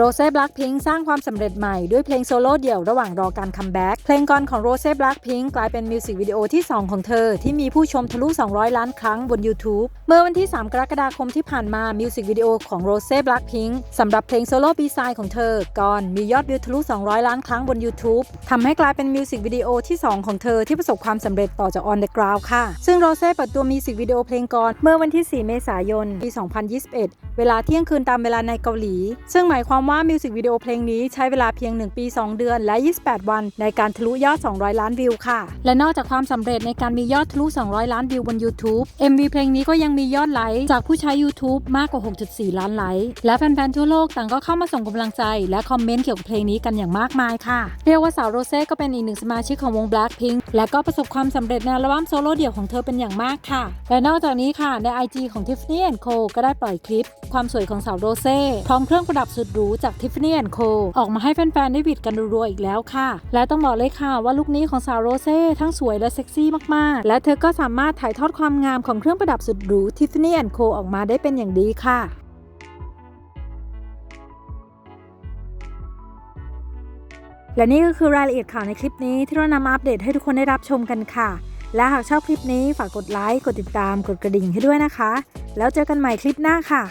โรเซ่บล็ c พิงสร้างความสำเร็จใหม่ด้วยเพลงโซโล่เดี่ยวระหว่างรอการคัมแบ็กเพลงก่อนของโรเซ่บล็ c พิงกลายเป็นมิวสิกวิดีโอที่ 2 ของเธอ ที่มีผู้ชมทะลุ 200 ล้านครั้งบน YouTube เมื่อวันที่ 3 กรกฎาคมที่ผ่านมามิวสิกวิดีโอของโรเซ่บล็ c พิงสำหรับเพลงโซโล่บีไซด์ของเธอก่อนมียอดวิวทะลุ 200 ล้านครั้งบน YouTube ทำให้กลายเป็นมิวสิกวิดีโอที่ 2 ของเธอที่ประสบความสำเร็จต่อจาก On the Ground ค่ะ ซึ่งโรเซ่เปิดตัวมิวสิกวิดีโอเพลงก่อนเมื่อวันที่ 4 เมษายนปี 2021 เวลาเที่ยงคืนตามเวลาในเกาหลี ซึ่งหมายความว่ามิวสิกวิดีโอเพลงนี้ใช้เวลาเพียง 1 ปี 2 เดือนและ 28 วัน ในการทะลุยอด 200 ล้านวิวค่ะ และนอกจากความสำเร็จในการมียอดทะลุ 200 ล้านวิวบน YouTube MV เพลงนี้ก็ยังมียอดไลค์จากผู้ใช้ YouTube มากกว่า 6.4 ล้านไลค์และแฟนๆทั่วโลกต่างก็เข้ามาส่งกำลังใจ และคอมเมนต์เกี่ยวกับเพลงนี้กันอย่างมากมายค่ะเรียกว่าสาวโรเซ่ก็เป็นอีกหนึ่งสมาชิกของวง Blackpink และก็ประสบความสำเร็จในอัลบั้มโซโล่เดี่ยวของเธอเป็นอย่างมากค่ะ และนอกจากนี้ค่ะใน IG ของ Tiffany Co ก็ได้ปล่อยคลิป ความสวยของสาวโรเซ่พร้อมเครื่องประดับสุดหรูจาก Tiffany Co อนโออกมาให้แฟนๆได้วิดกันรัวๆอีกแล้วค่ะ และต้องบอกเลยค่ะว่าลุคนี้ของสาวโรเซ่ทั้งสวยและเซ็กซี่มากๆ และเธอก็สามารถถ่ายทอดความงามของเครื่องประดับสุดหรู Tiffany Co ออกมาได้เป็นอย่างดีค่ะและนี่ก็คือรายละเอียดข่าวในคลิปนี้ที่เรานำมาอัปเดตให้ทุกคนได้รับชมกันค่ะ และหากชอบคลิปนี้ฝากกดไลค์ กดติดตาม กดกระดิ่งให้ด้วยนะคะ แล้วเจอกันใหม่คลิปหน้าค่ะ